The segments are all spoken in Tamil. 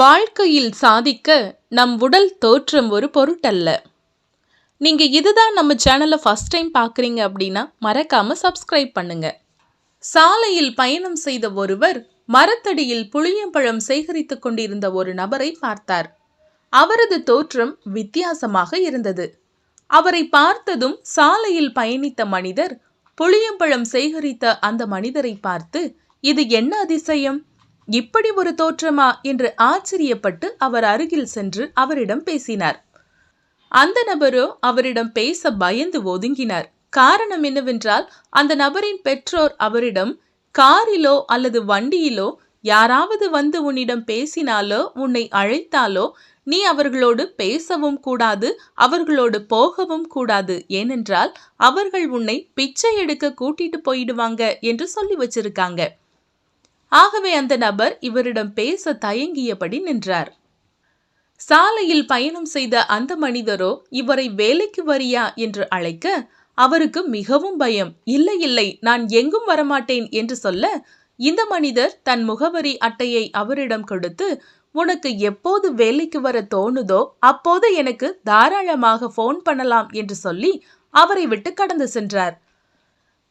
வாழ்க்கையில் சாதிக்க நம் உடல் தோற்றம் ஒரு பொருட்டல்ல. நீங்கள் இதுதான் நம்ம சேனலை ஃபஸ்ட் டைம் பார்க்குறீங்க அப்படின்னா மறக்காமல் சப்ஸ்கிரைப் பண்ணுங்க. சாலையில் பயணம் செய்த ஒருவர் மரத்தடியில் புளியம்பழம் சேகரித்து கொண்டிருந்த ஒரு நபரை பார்த்தார். அவரது தோற்றம் வித்தியாசமாக இருந்தது. அவரை பார்த்ததும் சாலையில் பயணித்த மனிதர் புளியம்பழம் சேகரித்த அந்த மனிதரை பார்த்து இது என்ன அதிசயம்? இப்படி ஒரு தோற்றமா என்று ஆச்சரியப்பட்டு அவர் அருகில் சென்று அவரிடம் பேசினார். அந்த நபரோ அவரிடம் பேச பயந்து ஒதுங்கினார். காரணம் என்னவென்றால் அந்த நபரின் பெற்றோர் அவரிடம் காரிலோ அல்லது வண்டியிலோ யாராவது வந்து உன்னிடம் பேசினாலோ உன்னை அழைத்தாலோ நீ அவர்களோடு பேசவும் கூடாது அவர்களோடு போகவும் கூடாது. ஏனென்றால் அவர்கள் உன்னை பிச்சை எடுக்க கூட்டிட்டு போயிடுவாங்க என்று சொல்லி வச்சிருக்காங்க. ஆகவே அந்த நபர் இவரிடம் பேச தயங்கியபடி நின்றார். சாலையில் பயணம் செய்த அந்த மனிதரோ இவரை வேலைக்கு வரியா? என்று அழைக்க அவருக்கு மிகவும் பயம். இல்லை இல்லை நான் எங்கும் வரமாட்டேன் என்று சொல்ல இந்த மனிதர் தன் முகவரி அட்டையை அவரிடம் கொடுத்து உனக்கு எப்போது வேலைக்கு வர தோணுதோ அப்போது எனக்கு தாராளமாக ஃபோன் பண்ணலாம் என்று சொல்லி அவரை விட்டு கடந்து சென்றார்.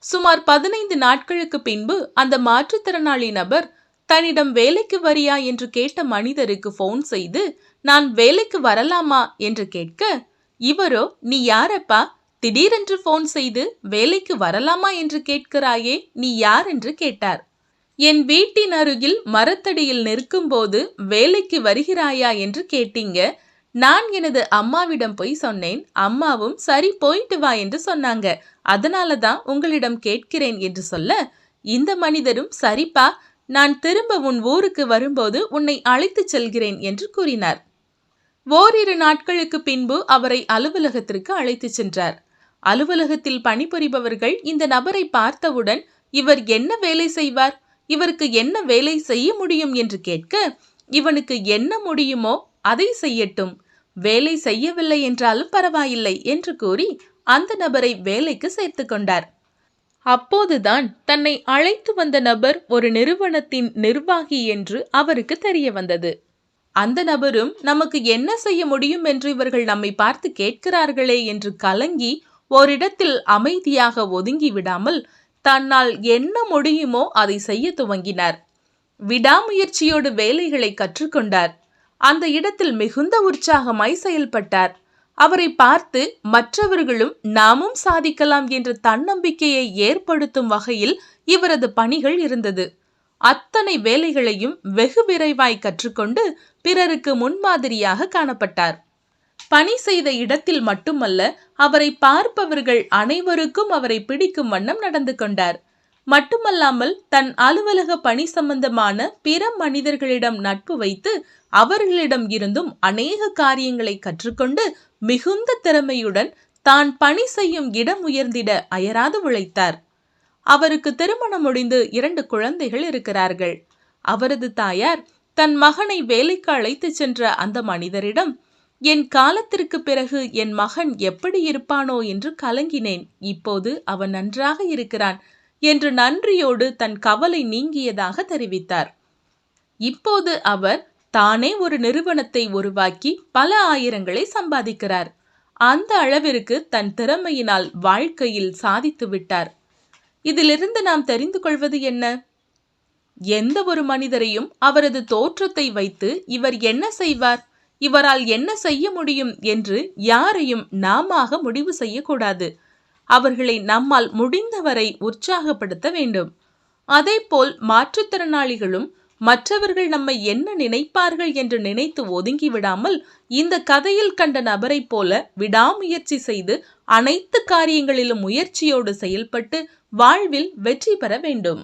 சுமார் பதினைந்து நாட்களுக்கு பின்பு அந்த மாற்றுத்திறனாளி நபர் தன்னிடம் வேலைக்கு வரியா? என்று கேட்ட மனிதருக்கு போன் செய்து நான் வேலைக்கு வரலாமா? என்று கேட்க இவரோ நீ யாரப்பா? திடீரென்று போன் செய்து வேலைக்கு வரலாமா? என்று கேட்கிறாயே நீ யார்? என்று கேட்டார். என் வீட்டின் அருகில் மரத்தடியில் நிற்கும்போது வேலைக்கு வருகிறாயா? என்று கேட்டீங்க நான் எனது அம்மாவிடம் போய் சொன்னேன். அம்மாவும் சரி போயிட்டு வா என்று சொன்னாங்க. அதனால தான் உங்களிடம் கேட்கிறேன் என்று சொல்ல இந்த மனிதரும் சரிப்பா. நான் திரும்ப உன் ஊருக்கு வரும்போது உன்னை அழைத்துச் செல்கிறேன் என்று கூறினார். ஓரிரு நாட்களுக்கு பின்பு அவரை அலுவலகத்திற்கு அழைத்துச் சென்றார். அலுவலகத்தில் பணிபுரிபவர்கள் இந்த நபரை பார்த்தவுடன் இவர் என்ன வேலை செய்வார்? இவருக்கு என்ன வேலை செய்ய முடியும்? என்று கேட்க இவனுக்கு என்ன முடியுமோ அதை செய்யட்டும். வேலை செய்யவில்லை என்றாலும் பரவாயில்லை என்று கூறி அந்த நபரை வேலைக்கு சேர்த்து கொண்டார். அப்போதுதான் தன்னை அழைத்து வந்த நபர் ஒரு நிறுவனத்தின் நிர்வாகி என்று அவருக்கு தெரிய வந்தது. அந்த நபரும் நமக்கு என்ன செய்ய முடியும் என்று இவர்கள் நம்மை பார்த்து கேட்கிறார்களே என்று கலங்கி ஓரிடத்தில் அமைதியாக ஒதுங்கி விடாமல் தன்னால் என்ன முடியுமோ அதை செய்ய துவங்கினார். விடாமுயற்சியோடு வேலைகளை கற்றுக்கொண்டார். அந்த இடத்தில் மிகுந்த உற்சாகமாய் செயல்பட்டார். அவரை பார்த்து மற்றவர்களும் நாமும் சாதிக்கலாம் என்ற தன்னம்பிக்கையை ஏற்படுத்தும் வகையில் இவரது பணிகள் இருந்தது. அத்தனை வேலைகளையும் வெகு விரைவாய் கற்றுக்கொண்டு பிறருக்கு முன்மாதிரியாக காணப்பட்டார். பணி செய்த இடத்தில் மட்டுமல்ல அவரை பார்ப்பவர்கள் அனைவருக்கும் அவரை பிடிக்கும் வண்ணம் நடந்து கொண்டார். மட்டுமல்லாமல் தன் அலுவலக பணி சம்பந்தமான பிற மனிதர்களிடம் நட்பு வைத்து அவர்களிடம் இருந்தும் அநேக காரியங்களை கற்றுக்கொண்டு மிகுந்த திறமையுடன் தான் பணி செய்யும் இடம் உயர்ந்திட அயராது உழைத்தார். அவருக்கு திருமணம் முடிந்து இரண்டு குழந்தைகள் இருக்கிறார்கள். அவரது தாயார் தன் மகனை வேலைக்கு அழைத்து சென்ற அந்த மனிதரிடம் என் காலத்திற்கு பிறகு என் மகன் எப்படி இருப்பானோ என்று கலங்கினேன். இப்போது அவன் நன்றாக இருக்கிறான். என்று நன்றியோடு தன் கவலை நீங்கியதாக தெரிவித்தார். இப்போது அவர் தானே ஒரு நிறுவனத்தை உருவாக்கி பல ஆயிரங்களை சம்பாதிக்கிறார். அந்த அளவிற்கு தன் திறமையினால் வாழ்க்கையில் சாதித்து விட்டார். இதிலிருந்து நாம் தெரிந்து கொள்வது என்ன? எந்த ஒரு மனிதரையும் அவரது தோற்றத்தை வைத்து இவர் என்ன செய்வார்? இவரால் என்ன செய்ய முடியும் என்று யாரையும் நாம முடிவு செய்யக்கூடாது. அவர்களை நம்மால் முடிந்தவரை உற்சாகப்படுத்த வேண்டும். அதேபோல் மாற்றுத்திறனாளிகளும் மற்றவர்கள் நம்மை என்ன நினைப்பார்கள் என்று நினைத்து ஒதுங்கி விடாமல் இந்த கதையில் கண்ட நபரைப் போல விடாமுயற்சி செய்து அனைத்து காரியங்களிலும் முயற்சியோடு செயல்பட்டு வாழ்வில் வெற்றி பெற வேண்டும்.